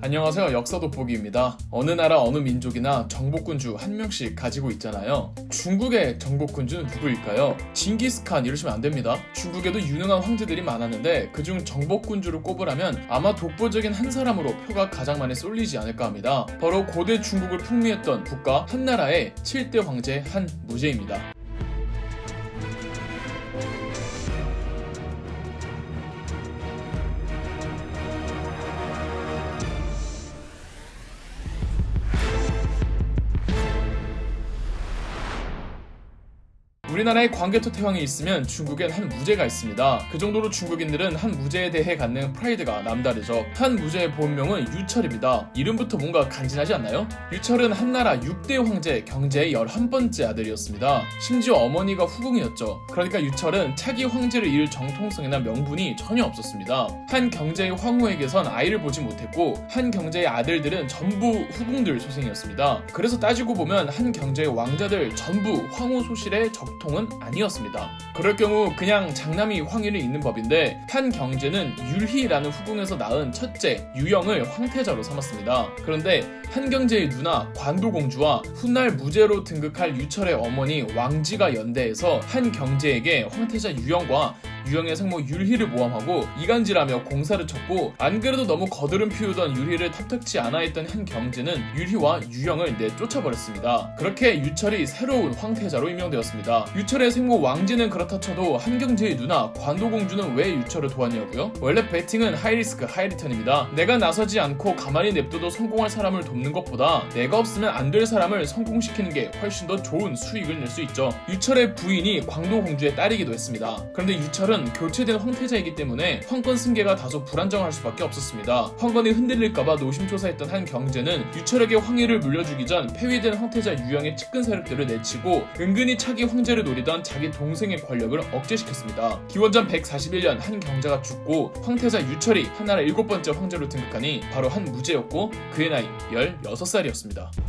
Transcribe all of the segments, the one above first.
안녕하세요. 역사 돋보기입니다. 어느 나라 어느 민족이나 정복군주 한 명씩 가지고 있잖아요. 중국의 정복군주는 누구일까요? 징기스칸 이러시면 안 됩니다. 중국에도 유능한 황제들이 많았는데 그중 정복군주를 꼽으라면 아마 독보적인 한 사람으로 표가 가장 많이 쏠리지 않을까 합니다. 바로 고대 중국을 풍미했던 국가 한나라의 7대 황제 한무제입니다. 우리나라에 광개토 태왕이 있으면 중국엔 한 무제가 있습니다. 그 정도로 중국인들은 한 무제에 대해 갖는 프라이드가 남다르죠. 한 무제의 본명은 유철입니다. 이름부터 뭔가 간지나지 않나요? 유철은 한나라 6대 황제 경제의 11번째 아들이었습니다. 심지어 어머니가 후궁이었죠. 그러니까 유철은 차기 황제를 이을 정통성이나 명분이 전혀 없었습니다. 한 경제의 황후에게선 아이를 보지 못했고 한 경제의 아들들은 전부 후궁들 소생이었습니다. 그래서 따지고 보면 한 경제의 왕자들 전부 황후 소실의 적통 은 아니었습니다. 그럴 경우 그냥 장남이 황위를 잇는 법인데 한 경제는 율희라는 후궁에서 낳은 첫째 유영을 황태자로 삼았습니다. 그런데 한 경제의 누나 관도공주와 훗날 무제로 등극할 유철의 어머니 왕지가 연대해서 한 경제에게 황태자 유영과 유영의 생모 율희를 모함하고 이간질하며 공사를 쳤고 안 그래도 너무 거드름 피우던 율희를 탑탁치 않아 했던 한 경제는 율희와 유영을 내쫓아버렸습니다. 그렇게 유철이 새로운 황태자로 임명되었습니다. 유철의 생모 왕지는 그렇다 쳐도 한 경제의 누나 관도공주는 왜 유철을 도왔냐고요? 원래 배팅은 하이리스크 하이리턴입니다. 내가 나서지 않고 가만히 냅둬도 성공할 사람을 돕는 것보다 내가 없으면 안 될 사람을 성공시키는 게 훨씬 더 좋은 수익을 낼 수 있죠. 유철의 부인이 광도공주의 딸이기도 했습니다. 그런데 유철은 교체된 황태자이기 때문에 황권 승계가 다소 불안정할 수밖에 없었습니다. 황권이 흔들릴까봐 노심초사했던 한 경제는 유철에게 황위를 물려주기 전 폐위된 황태자 유영의 측근 세력들을 내치고 은근히 차기 황제를 노리던 자기 동생의 권력을 억제시켰습니다. 기원전 141년 한 경자가 죽고 황태자 유철이 한나라 일곱 번째 황제로 등극하니 바로 한 무제였고 그의 나이 16살이었습니다.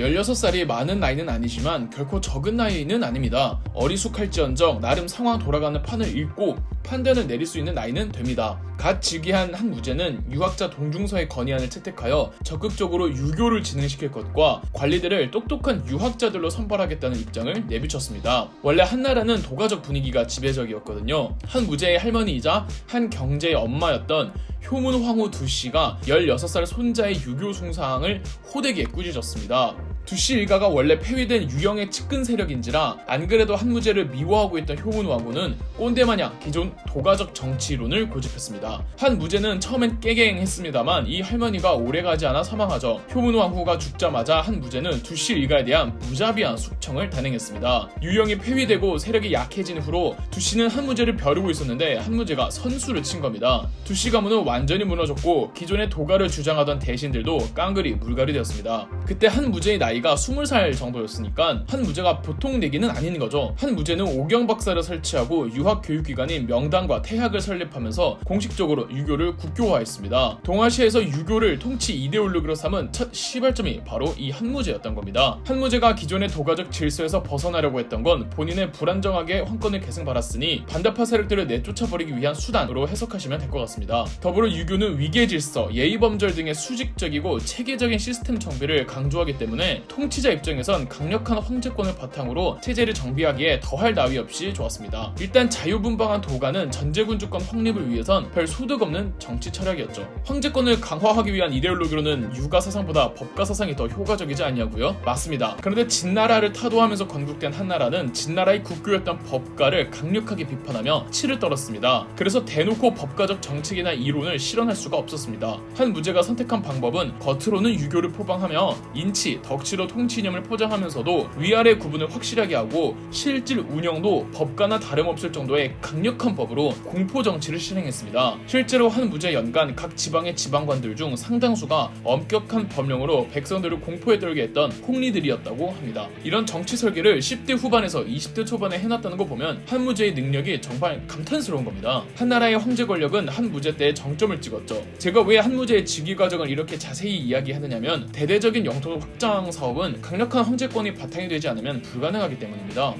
열여섯 살이 많은 나이는 아니지만 결코 적은 나이는 아닙니다. 어리숙할지언정 나름 상황 돌아가는 판을 읽고 판단을 내릴 수 있는 나이는 됩니다. 갓 즉위한 한 무제는 유학자 동중서의 건의안을 채택하여 적극적으로 유교를 진흥시킬 것과 관리들을 똑똑한 유학자들로 선발하겠다는 입장을 내비쳤습니다. 원래 한나라는 도가적 분위기가 지배적이었거든요. 한 무제의 할머니이자 한 경제의 엄마였던 효문 황후 두 씨가 16살 손자의 유교 숭상을 호되게 꾸짖었습니다. 두씨 일가가 원래 폐위된 유영의 측근 세력인지라 안 그래도 한무제를 미워하고 있던 효문 왕후는 꼰대 마냥 기존 도가적 정치론을 고집했습니다. 한무제는 처음엔 깨갱했습니다만 이 할머니가 오래가지 않아 사망하죠. 효문 왕후가 죽자마자 한무제는 두씨 일가에 대한 무자비한 숙청을 단행했습니다. 유영이 폐위되고 세력이 약해진 후로 두씨는 한무제를 벼르고 있었는데 한무제가 선수를 친 겁니다. 두씨 가문은 완전히 무너졌고 기존의 도가를 주장하던 대신들도 깡그리 물갈이 되었습니다. 그때 한무제의 나이 가 20살 정도였으니까 한 무제가 보통 내기는 아닌 거죠. 한 무제는 오경 박사를 설치하고 유학 교육 기관인 명당과 태학을 설립하면서 공식적으로 유교를 국교화했습니다. 동아시아에서 유교를 통치 이데올로기로 삼은 첫 시발점이 바로 이 한무제였던 겁니다. 한무제가 기존의 도가적 질서에서 벗어나려고 했던 건 본인의 불안정하게 황권을 계승받았으니 반대파 세력들을 내쫓아버리기 위한 수단으로 해석하시면 될 것 같습니다. 더불어 유교는 위계 질서, 예의 범절 등의 수직적이고 체계적인 시스템 정비를 강조하기 때문에 통치자 입장에선 강력한 황제권을 바탕으로 체제를 정비하기에 더할 나위 없이 좋았습니다. 일단 자유분방한 도가는 전제군 주권 확립을 위해선 별 소득 없는 정치 철학이었죠. 황제권을 강화하기 위한 이데올로기로는 유가 사상보다 법가 사상이 더 효과적이지 않냐고요? 맞습니다. 그런데 진나라를 타도하면서 건국된 한나라는 진나라의 국교였던 법가를 강력하게 비판하며 치를 떨었습니다. 그래서 대놓고 법가적 정책이나 이론을 실현할 수가 없었습니다. 한 무제가 선택한 방법은 겉으로는 유교를 포방하며 인치, 덕 치로 통치 이념을 포장하면서도 위아래 구분을 확실하게 하고 실질 운영도 법과나 다름없을 정도의 강력한 법으로 공포 정치를 실행했습니다. 실제로 한 무제 연간 각 지방의 지방관들 중 상당수가 엄격한 법령으로 백성들을 공포에 떨게 했던 홍리들이었다고 합니다. 이런 정치 설계를 10대 후반에서 20대 초반에 해놨다는 거 보면 한 무제의 능력이 정말 감탄스러운 겁니다. 한 나라의 황제 권력은 한 무제 때 정점을 찍었죠. 제가 왜 한 무제의 즉위 과정을 이렇게 자세히 이야기하느냐면 대대적인 영토 확장 사업은 강력한 황제권이 바탕이 되지 않으면 불가능하기 때문입니다.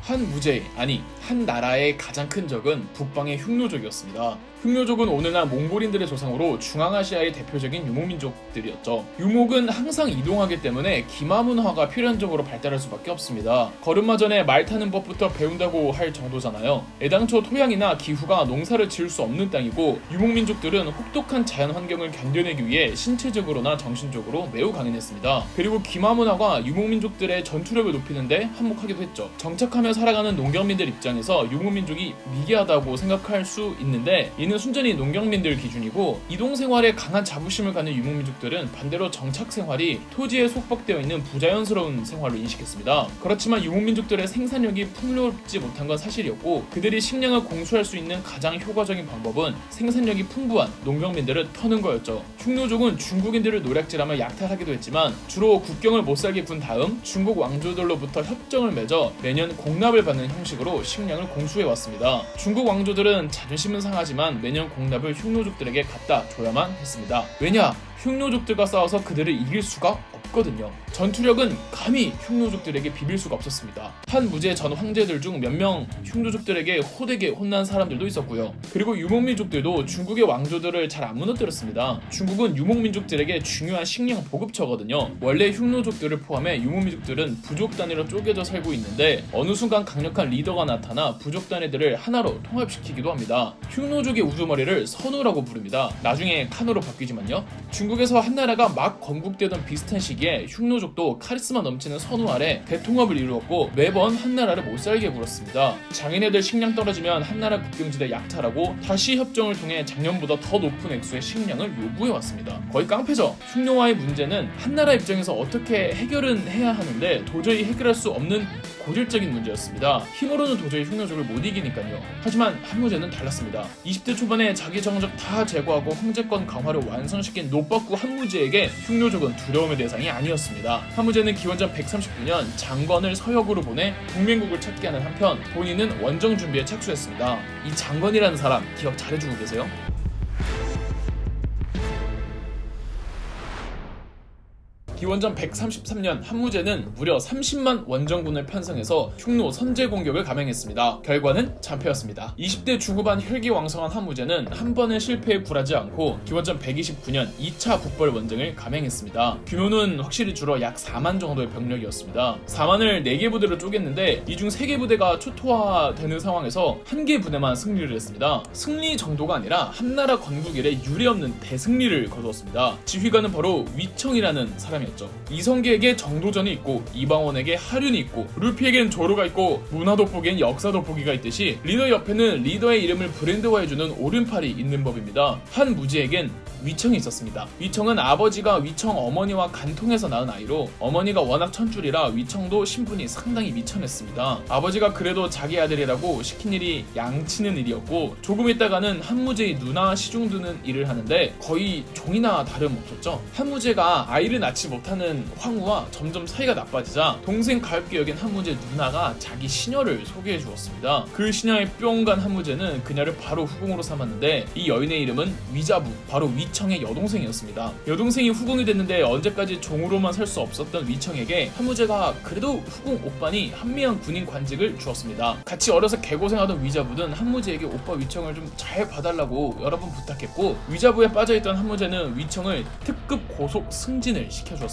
。한 무제 아니 한 나라의 가장 큰 적은 북방의 흉노족이었습니다. 흉노족은 오늘날 몽골인들의 조상으로 중앙아시아의 대표적인 유목민족들이었죠. 유목은 항상 이동하기 때문에 기마 문화가 필연적으로 발달할 수밖에 없습니다. 걸음마 전에 말 타는 법부터 배운다고 할 정도잖아요. 애당초 토양이나 기후가 농사를 지을 수 없는 땅이고 유목민족들은 혹독한 자연 환경을 견뎌내기 위해 신체적으로나 정신적으로 매우 강인했습니다. 그리고 기마 문화가 유목민족들의 전투력을 높이는데 한몫하기도 했죠. 정착하며 살아가는 농경민들 입장에서 유목민족이 미개하다고 생각할 수 있는데 이는 순전히 농경민들 기준이고 이동 생활에 강한 자부심을 갖는 유목민족들은 반대로 정착 생활이 토지에 속박되어 있는 부자연스러운 생활로 인식했습니다. 그렇지만 유목민족들의 생산력이 풍요롭지 못한 건 사실이었고 그들이 식량을 공수할 수 있는 가장 효과적인 방법은 생산력이 풍부한 농경민들을 터는 거였죠. 흉노족은 중국인들을 노략질하며 약탈하기도 했지만 주로 국경을 못 살게 군 다음 중국 왕조들로부터 협정을 맺어 매년 공납을 받는 형식으로 식량을 공수해 왔습니다. 중국 왕조들은 자존심은 상하지만 매년 공납을 흉노족들에게 갖다 줘야만 했습니다. 왜냐? 흉노족들과 싸워서 그들을 이길 수가 없거든요. 전투력은 감히 흉노족들에게 비빌 수가 없었습니다. 한 무제 전 황제들 중 몇 명 흉노족들에게 호되게 혼난 사람들도 있었고요. 그리고 유목민족들도 중국의 왕조들을 잘 안 무너뜨렸습니다. 중국은 유목민족들에게 중요한 식량 보급처거든요. 원래 흉노족들을 포함해 유목민족들은 부족 단위로 쪼개져 살고 있는데 어느 순간 강력한 리더가 나타나 부족 단위들을 하나로 통합시키기도 합니다. 흉노족의 우두머리를 선우라고 부릅니다. 나중에 칸으로 바뀌지만요. 중 국에서 한나라가 막 건국되던 비슷한 시기에 흉노족도 카리스마 넘치는 선우 아래 대통합을 이루었고 매번 한나라를 못살게 굴었습니다. 장인애들 식량 떨어지면 한나라 국경지대 약탈하고 다시 협정을 통해 작년보다 더 높은 액수의 식량을 요구해 왔습니다. 거의 깡패죠. 흉노와의 문제는 한나라 입장에서 어떻게 해결은 해야 하는데 도저히 해결할 수 없는 고질적인 문제였습니다. 힘으로는 도저히 흉노족을 못 이기니까요. 하지만 한무제는 달랐습니다. 20대 초반에 자기 정적 다 제거하고 황제권 강화를 완성시킨 노 박구 한무제에게 흉노족은 두려움의 대상이 아니었습니다. 한무제는 기원전 139년 장건을 서역으로 보내 동맹국을 찾게 하는 한편 본인은 원정 준비에 착수했습니다. 이 장건이라는 사람 기억 잘해주고 계세요? 기원전 133년 한무제는 무려 30만 원정군을 편성해서 흉노 선제 공격을 감행했습니다. 결과는 참패였습니다. 20대 중후반 혈기왕성한 한무제는 한 번의 실패에 굴하지 않고 기원전 129년 2차 북벌 원정을 감행했습니다. 규모는 확실히 줄어 약 4만 정도의 병력이었습니다. 4만을 4개 부대로 쪼갰는데 이 중 3개 부대가 초토화되는 상황에서 한개 부대만 승리를 했습니다. 승리 정도가 아니라 한나라 건국 이래 유례없는 대승리를 거두었습니다. 지휘관은 바로 위청이라는 사람이었 죠. 이성계에게 정도전이 있고 이방원에게 하륜이 있고 루피에겐 조로가 있고 문화 돋보기엔 역사 돋보기가 있듯이 리더 옆에는 리더의 이름을 브랜드화해주는 오른팔이 있는 법입니다. 한 무지에겐 위청이 있었습니다. 위청은 아버지가 위청 어머니와 간통해서 낳은 아이로 어머니가 워낙 천줄이라 위청도 신분이 상당히 미천했습니다. 아버지가 그래도 자기 아들이라고 시킨 일이 양치는 일이었고 조금 있다가는 한무제의 누나 시중 드는 일을 하는데 거의 종이나 다름없었죠. 한무제가 아이를 낳지 못하는 황후와 점점 사이가 나빠지자 동생 가엾게 여긴 한무제 누나가 자기 시녀를 소개해 주었습니다. 그 시녀의 뿅간 한무제는 그녀를 바로 후궁으로 삼았는데 이 여인의 이름은 위자부 바로 위청의 여동생이었습니다. 여동생이 후궁이 됐는데 언제까지 종으로만 살 수 없었던 위청에게 한무제가 그래도 후궁 오빠니 한미한 군인 관직을 주었습니다. 같이 어려서 개고생하던 위자부는 한무제에게 오빠 위청을 좀 잘 봐달라고 여러 번 부탁했고 위자부에 빠져있던 한무제는 위청을 특급 고속 승진을 시켜주었습니다.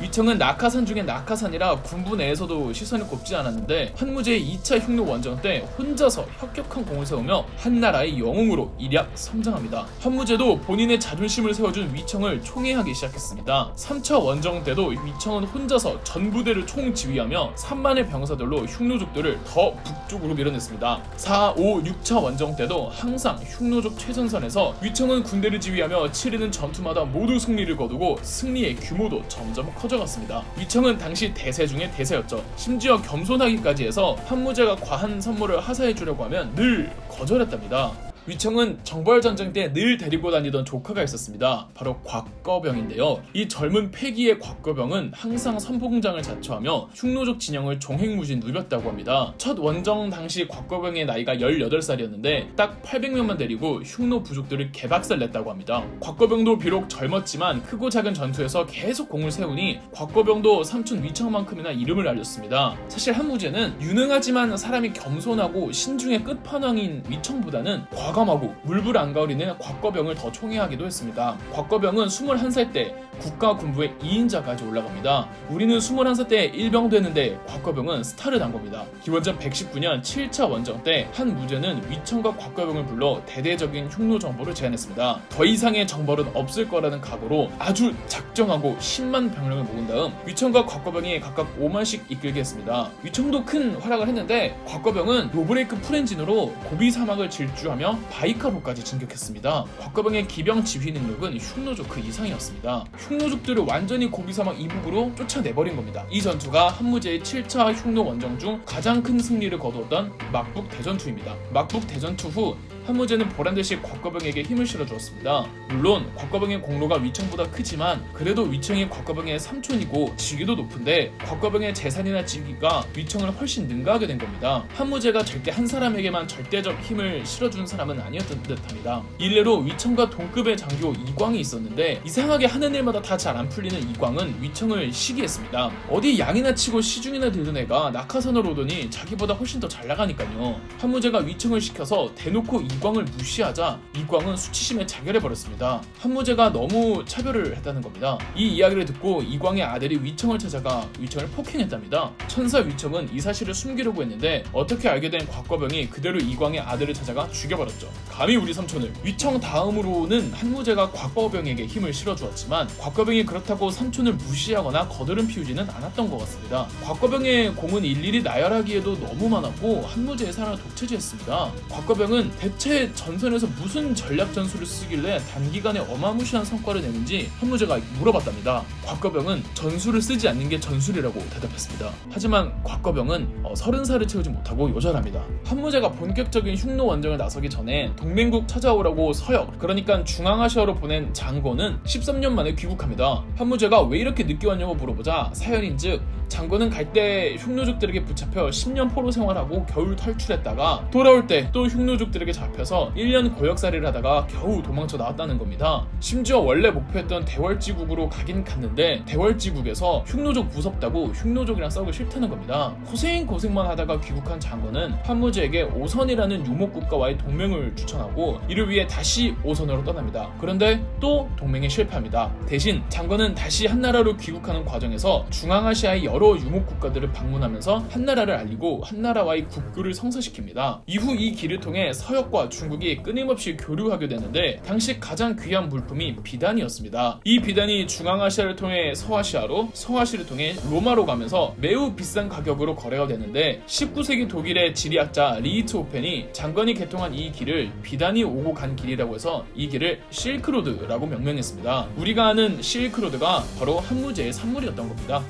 위청은 낙하산 중에 낙하산이라 군부 내에서도 시선이 곱지 않았는데 한무제의 2차 흉노 원정 때 혼자서 혁혁한 공을 세우며 한나라의 영웅으로 일약 성장합니다. 한무제도 본인의 자존심을 세워준 위청을 총애하기 시작했습니다. 3차 원정 때도 위청은 혼자서 전 부대를 총지휘하며 3만의 병사들로 흉노족들을 더 북쪽으로 밀어냈습니다. 4, 5, 6차 원정 때도 항상 흉노족 최전선에서 위청은 군대를 지휘하며 치르는 전투마다 모두 승리를 거두고 승리의 규모도 점점 커져갔습니다. 위청은 당시 대세 중의 대세였죠. 심지어 겸손하기까지 해서 한무제가 과한 선물을 하사해 주려고 하면 늘 거절했답니다. 위청은 정벌 전쟁 때 늘 데리고 다니던 조카가 있었습니다. 바로 곽거병인데요. 이 젊은 패기의 곽거병은 항상 선봉장을 자처하며 흉노족 진영을 종횡무진 누볐다고 합니다. 첫 원정 당시 곽거병의 나이가 18살이었는데 딱 800명만 데리고 흉노 부족들을 개박살 냈다고 합니다. 곽거병도 비록 젊었지만 크고 작은 전투에서 계속 공을 세우니 곽거병도 삼촌 위청만큼이나 이름을 알렸습니다. 사실 한무제는 유능하지만 사람이 겸손하고 신중의 끝판왕인 위청보다는 과감하고 물불 안 가리는 곽거병을 더 총애하기도 했습니다. 곽거병은 21살 때 국가 군부의 2인자까지 올라갑니다. 우리는 21살 때 일병 되는데 곽거병은 스타를 단 겁니다. 기원전 119년 7차 원정 때 한 무제는 위청과 곽거병을 불러 대대적인 흉노 정보를 제안했습니다. 더 이상의 정벌은 없을 거라는 각오로 아주 작정하고 10만 병력을 모은 다음 위청과 곽거병이 각각 5만씩 이끌게 했습니다. 위청도 큰 활약을 했는데 곽거병은 노브레이크 풀엔진으로 고비 사막을 질주하며 바이카로까지 진격했습니다. 곽거병의 기병 지휘 능력은 흉노족 그 이상이었습니다. 흉노족들을 완전히 고비 사막 이북으로 쫓아내버린 겁니다. 이 전투가 한무제의 7차 흉노 원정 중 가장 큰 승리를 거두었던 막북 대전투입니다. 막북 대전투 후 한무제는 보란듯이 곽거병에게 힘을 실어주었습니다. 물론 곽거병의 공로가 위청보다 크지만 그래도 위청이 곽거병의 삼촌이고 직위도 높은데 곽거병의 재산이나 직위가 위청을 훨씬 능가하게 된 겁니다. 한무제가 절대 한 사람에게만 절대적 힘을 실어준 사람은 아니었던 듯합니다. 일례로 위청과 동급의 장교 이광이 있었는데 이상하게 하는 일마다 다 잘 안 풀리는 이광은 위청을 시기했습니다. 어디 양이나 치고 시중이나 들던 애가 낙하산으로 오더니 자기보다 훨씬 더 잘 나가니까요. 한무제가 위청을 시켜서 대놓고 이광을 무시하자 이광은 수치심에 자결해 버렸습니다. 한무제가 너무 차별을 했다는 겁니다. 이 이야기를 듣고 이광의 아들이 위청을 찾아가 위청을 폭행했답니다. 천사 위청은 이 사실을 숨기려고 했는데 어떻게 알게 된 곽거병이 그대로 이광의 아들을 찾아가 죽여버렸죠. 감히 우리 삼촌을 위청 다음으로는 한무제가 곽거병에게 힘을 실어주었지만 곽거병이 그렇다고 삼촌을 무시하거나 거드름 피우지는 않았던 것 같습니다. 곽거병의 공은 일일이 나열하기에도 너무 많았고 한무제의 사랑을 독차지했습니다. 곽거병은 대체 전선에서 무슨 전략 전술을 쓰길래 단기간에 어마무시한 성과를 내는지 한무제가 물어봤답니다. 곽거병은 전술을 쓰지 않는 게 전술이라고 대답했습니다. 하지만 곽거병은 어, 30살을 채우지 못하고 요절합니다. 한무제가 본격적인 흉노 원정을 나서기 전에 동맹국 찾아오라고 서역, 그러니까 중앙아시아로 보낸 장고는 13년 만에 귀국합니다. 한무제가 왜 이렇게 늦게 왔냐고 물어보자 사연인즉 장고는 갈때 흉노족들에게 붙잡혀 10년 포로 생활하고 겨우 탈출했다가 돌아올 때 또 흉노족들에게 잡혀서 1년 고역살이를 하다가 겨우 도망쳐 나왔다는 겁니다. 심지어 원래 목표했던 대월지국으로 가긴 갔는데 대월지국에서 흉노족 무섭다고 흉노족이랑 싸우기 싫다는 겁니다. 고생 고생만 하다가 귀국한 장고는 한무제에게 오선이라는 유목국가와의 동맹을 추천하고 이를 위해 다시 오선으로 떠납니다. 그런데 또 동맹에 실패합니다. 대신 장고는 다시 한나라로 귀국하는 과정에서 중앙아시아의 여러 유목 국가들을 방문하면서 한나라를 알리고 한나라와의 국교를 성사시킵니다. 이후 이 길을 통해 서역과 중국이 끊임없이 교류하게 되는데 당시 가장 귀한 물품이 비단이었습니다. 이 비단이 중앙아시아를 통해 서아시아로, 서아시아를 통해 로마로 가면서 매우 비싼 가격으로 거래가 되는데 19세기 독일의 지리학자 리히트호펜이 장관이 개통한 이 길을 비단이 오고 간 길이라고 해서 이 길을 실크로드라고 명명했습니다. 우리가 아는 실크로드가 바로 한무제의 산물이었던 겁니다.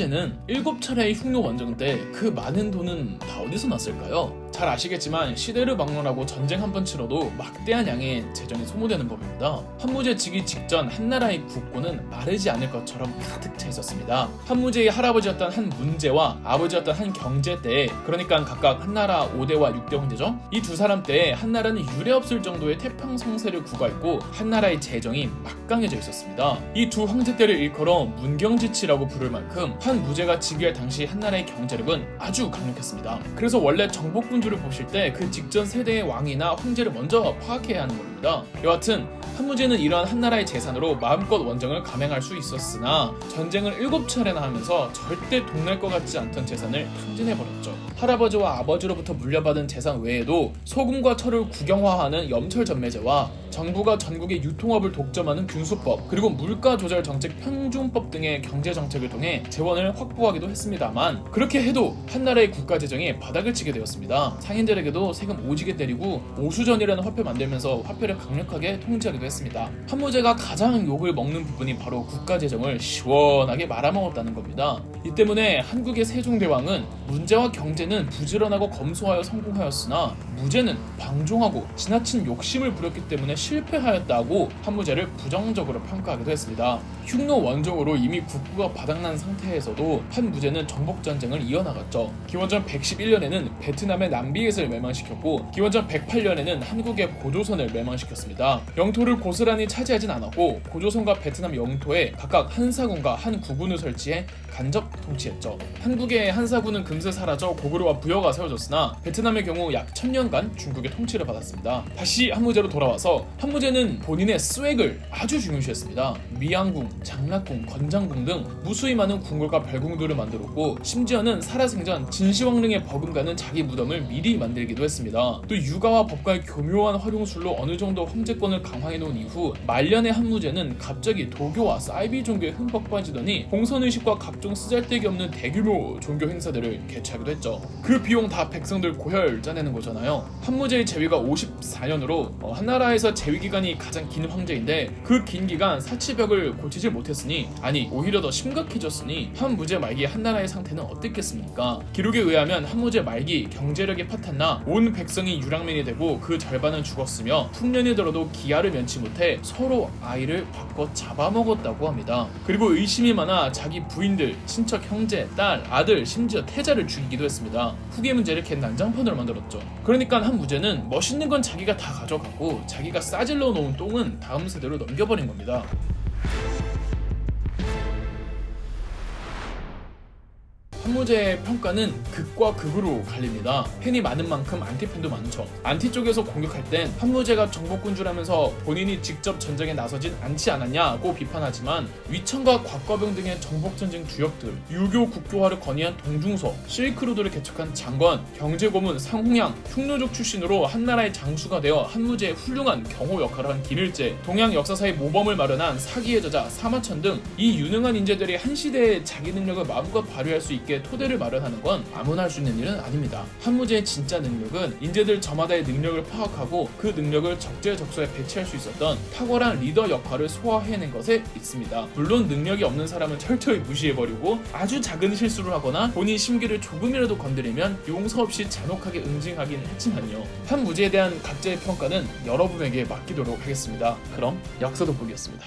한무제는 7차례의 흉노 원정 때 그 많은 돈은 다 어디서 났을까요? 잘 아시겠지만 시대를 막론하고 전쟁 한 번 치러도 막대한 양의 재정이 소모되는 법입니다. 한무제 지기 직전 한나라의 국고는 마르지 않을 것처럼 가득 차 있었습니다. 한무제의 할아버지였던 한 문제와 아버지였던 한 경제 때 그러니까 각각 한나라 5대와 6대 황제죠. 이 두 사람 때 한나라는 유례없을 정도의 태평 성세를 구가했고 한나라의 재정이 막강해져 있었습니다. 이 두 황제 때를 일컬어 문경지치라고 부를 만큼 한 무제가 즉위할 당시 한나라의 경제력은 아주 강력했습니다. 그래서 원래 정복군주를 보실 때 그 직전 세대의 왕이나 황제를 먼저 파악해야 하는 겁니다. 여하튼 한무제는 이러한 한나라의 재산으로 마음껏 원정을 감행할 수 있었으나 전쟁을 7차례나 하면서 절대 동날 것 같지 않던 재산을 탕진해버렸죠. 할아버지와 아버지로부터 물려받은 재산 외에도 소금과 철을 국영화하는 염철전매제와 정부가 전국의 유통업을 독점하는 균수법 그리고 물가 조절 정책 평준법 등의 경제 정책을 통해 재원을 확보하기도 했습니다만 그렇게 해도 한나라의 국가 재정이 바닥을 치게 되었습니다. 상인들에게도 세금 오지게 때리고 오수전이라는 화폐 만들면서 화폐 를 사회를 강력하게 통제하기도 했습니다. 한무제가 가장 욕을 먹는 부분이 바로 국가 재정을 시원하게 말아먹었다는 겁니다. 이 때문에 한국의 세종대왕은 문제와 경제는 부지런하고 검소하여 성공하였으나 무제는 방종하고 지나친 욕심을 부렸기 때문에 실패하였다고 한무제를 부정적으로 평가하기도 했습니다. 흉노 원정으로 이미 국부가 바닥난 상태에서도 한무제는 정복 전쟁을 이어나갔죠. 기원전 111년에는 베트남의 남비에스를 멸망시켰고 기원전 108년에는 한국의 고조선을 멸망 시켰습니다. 영토를 고스란히 차지하진 않았고 고조선과 베트남 영토에 각각 한 사군과 한 구군을 설치해 간접 통치했죠. 한국의 한 사군은 금세 사라져 고구려와 부여가 세워졌으나 베트남의 경우 약 천년간 중국의 통치를 받았습니다. 다시 한무제로 돌아와서 한무제는 본인의 스웩을 아주 중요시했습니다. 미양궁, 장락궁, 건장궁 등 무수히 많은 궁궐과 별궁들을 만들었고 심지어는 살아생전 진시황릉에 버금가는 자기 무덤을 미리 만들기도 했습니다. 또 육아와 법과의 교묘한 활용술로 어느 정도 황제권을 강화해 놓은 이후 말년의 한무제는 갑자기 도교와 사이비 종교에 흠뻑 빠지더니 공선의식과 각종 쓰잘데기 없는 대규모 종교 행사들을 개최하기도 했죠. 그 비용 다 백성들 고혈 짜내는 거잖아요. 한무제의 재위가 54년으로 한나라에서 재위 기간이 가장 긴 황제인데 그 긴 기간 사치벽을 고치질 못했으니 아니 오히려 더 심각해졌으니 한무제 말기 한나라의 상태는 어땠겠습니까? 기록에 의하면 한무제 말기 경제력이 파탄나 온 백성이 유랑민이 되고 그 절반은 죽었으며 풍년이 들어도 기아를 면치 못해 서로 아이를 바꿔 잡아먹었다고 합니다. 그리고 의심이 많아 자기 부인들, 친척, 형제, 딸, 아들, 심지어 태자를 죽이기도 했습니다. 후계 문제를 캔 난장판으로 만들었죠. 그러니까 한 무제는 멋있는 건 자기가 다 가져가고 자기가 싸질러 놓은 똥은 다음 세대로 넘겨버린 겁니다. 한무제의 평가는 극과 극으로 갈립니다. 팬이 많은 만큼 안티팬도 많죠. 안티 쪽에서 공격할 땐 한무제가 정복군주라면서 본인이 직접 전쟁에 나서진 않지 않았냐고 비판하지만 위천과 곽과병 등의 정복전쟁 주역들, 유교 국교화를 건의한 동중서, 실크로드를 개척한 장관, 경제고문 상홍양, 흉노족 출신으로 한나라의 장수가 되어 한무제의 훌륭한 경호 역할을 한 김일제, 동양 역사사의 모범을 마련한 사기의 저자 사마천 등 이 유능한 인재들이 한 시대에 자기 능력을 마음껏 발휘할 수 있게 토대를 마련하는 건 아무나 할 수 있는 일은 아닙니다. 한무제의 진짜 능력은 인재들 저마다의 능력을 파악하고 그 능력을 적재적소에 배치할 수 있었던 탁월한 리더 역할을 소화해낸 것에 있습니다. 물론 능력이 없는 사람은 철저히 무시해버리고 아주 작은 실수를 하거나 본인 심기를 조금이라도 건드리면 용서 없이 잔혹하게 응징하긴 했지만요. 한무제에 대한 각자의 평가는 여러분에게 맡기도록 하겠습니다. 그럼 역사 돋보기였습니다.